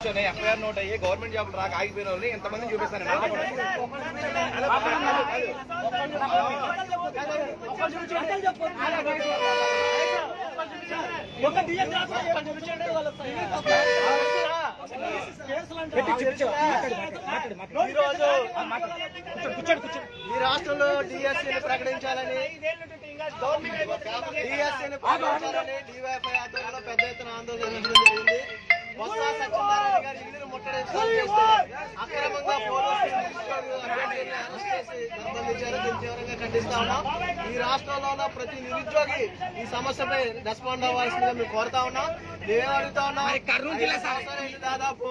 FIR note అయ్యి government job రాక ఆగిపోయిన వాళ్ళని ఎంతమంది చూపిస్తాను. ఈ రాష్ట్రంలో డిఎస్సీని ప్రకటించాలని డిఎస్సీని ప్రకటించాలని డివైఎఫ్ఐ ఆధ్వర్యంలో పెద్ద ఎత్తున ఆందోళన తీవ్రంగా ఖండిస్తా ఉన్నాం. ఈ రాష్ట్రంలో ఉన్న ప్రతి నిరుద్యోగి ఈ సమస్యపై రెస్పాండ్ అవ్వాల్సిందిగా మేము కోరుతా ఉన్నాం. మేము అడుగుతా ఉన్నాం? దాదాపు.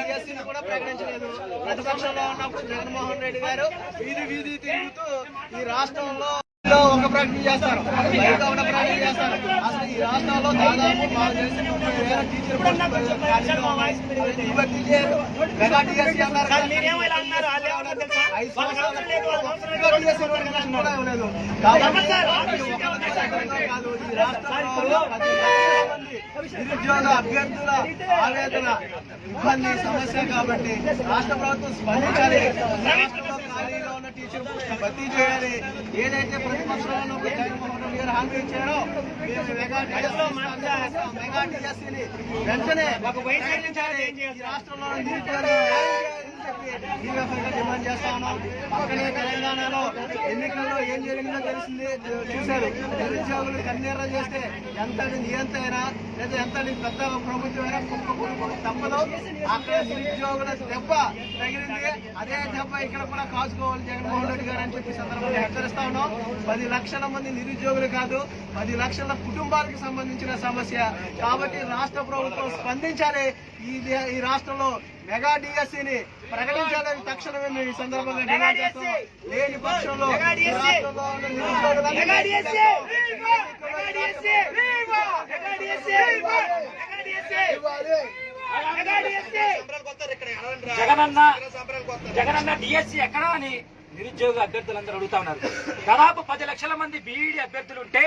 డిఎస్సీని కూడా ప్రకటించలేదు. ప్రతిపక్షంలో ఉన్నప్పుడు జగన్మోహన్ రెడ్డి గారు వీధి వీధి తిరుగుతూ ఈ రాష్ట్రంలో ఒక ప్రకటన చేస్తారు. బయట ఒక ప్రకటన చేస్తారు. రాష్ట్రాల్లో దాదాపు మాకు తెలిసి ముప్పై వేల టీచర్ నిరుద్యోగ అభ్యర్థుల ఆవేదన ఇబ్బంది సమస్య కాబట్టి రాష్ట్ర ప్రభుత్వం స్పందించాలి. రాష్ట్రంలో ఖాళీలో ఉన్న టీచర్ భర్తీ చేయాలి. ఏదైతే ప్రతిపక్షంలో డిఎస్సీని వెంటనే ప్రకటించాలి ఈ రాష్ట్రంలో డిమాండ్ చేస్తా ఉన్నాం. పక్కనే తెలంగాణలో ఎన్నికల్లో ఏం జరిగిందో తెలిసింది. చూశారు. నిరుద్యోగులు కన్నీర్ర చేస్తే ఎంత నియంత అయినా లేదా ఎంత పెద్ద ప్రభుత్వం అయినా తప్పదు. అక్కడ నిరుద్యోగుల దెబ్బ తగిలింది. అదే దెబ్బ ఇక్కడ కూడా కాసుకోవాలి జగన్మోహన్ రెడ్డి గారు అని చెప్పి సందర్భంగా హెచ్చరిస్తా ఉన్నాం. పది లక్షల మంది నిరుద్యోగులు కాదు పది లక్షల కుటుంబాలకు సంబంధించిన సమస్య. కాబట్టి రాష్ట్ర ప్రభుత్వం స్పందించాలి. ఈ దే- ఈ రాష్ట్రంలో మెగా డిఎస్సీని ప్రకటించాలని తక్షణమే మేము ఈ సందర్భంగా డిమాండ్ చేస్తున్నాం. లేని పక్షంలో నిరుద్యోగులందరినీ జగనన్న జగనన్న డిఎస్సి ఎక్కడా అని నిరుద్యోగ అభ్యర్థులందరూ అడుగుతా ఉన్నారు. దాదాపు పది లక్షల మంది బీఈడి అభ్యర్థులు ఉంటే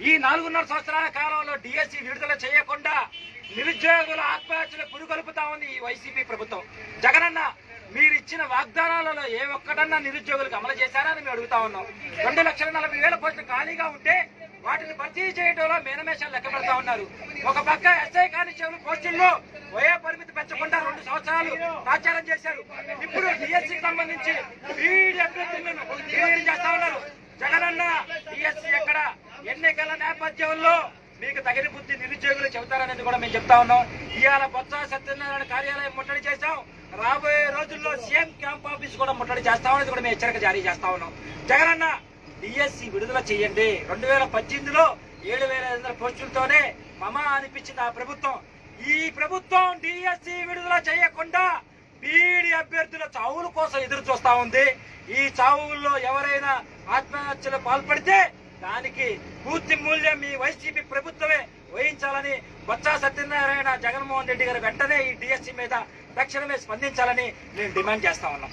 ఈ నాలుగున్నర సంవత్సరాల కాలంలో డిఎస్సి విడుదల చేయకుండా నిరుద్యోగుల ఆత్మహత్యలు పురుగొలుపుతా ఉంది ఈ వైసీపీ ప్రభుత్వం. జగనన్న మీరు ఇచ్చిన వాగ్దానాలలో ఏ ఒక్కటన్నా నిరుద్యోగులకు అమలు చేశారని మేము అడుగుతా ఉన్నాం. రెండు లక్షల నలభై వేల పోస్టులు ఖాళీగా ఉంటే వాటిని భర్తీ చేయడంలో మేనమేషాలు లెక్క పెడతా ఉన్నారు. ఒక పక్క ఎస్ఐ కానిస్టేబుల్ పోస్టుల్లో వయో పరిమితి పెంచకుండా రెండు సంవత్సరాలు ప్రచారం చేశారు. ఇప్పుడు డిఎస్సికి సంబంధించి బీఈడి అభ్యర్థులను చేస్తా ఉన్నారు. జగనన్న డిఎస్సి ఎక్కడ? ఎన్నికల నేపథ్యంలో మీకు తగిన బుద్ధి నిరుద్యోగులు చెబుతారనేది కూడా మేము చెప్తా ఉన్నాం. ఇవాళ బొత్స సత్యనారాయణ కార్యాలయం ముట్టడి చేశాం. రాబోయే రోజుల్లో సీఎం క్యాంప్ ఆఫీస్ కూడా ముట్టడి చేస్తామనేది కూడా మేము హెచ్చరిక జారీ చేస్తా ఉన్నాం. జగనన్న డిఎస్సి విడుదల చేయండి. రెండు వేల పద్దెనిమిదిలో ఏడు వేల ఐదు వందల పోస్టులతోనే మమ అనిపించింది ఆ ప్రభుత్వం. ఈ ప్రభుత్వం డిఎస్సి విడుదల చేయకుండా బీడీ అభ్యర్థుల చావుల కోసం ఎదురు చూస్తా ఉంది. ఈ చావుల్లో ఎవరైనా ఆత్మహత్యలు పాల్పడితే దానికి పూర్తి మూల్యం మీ వైసీపీ ప్రభుత్వమే వహించాలని బొత్స సత్యనారాయణ జగన్మోహన్ రెడ్డి గారు వెంటనే ఈ డిఎస్సి మీద తక్షణమే స్పందించాలని నేను డిమాండ్ చేస్తా ఉన్నాం.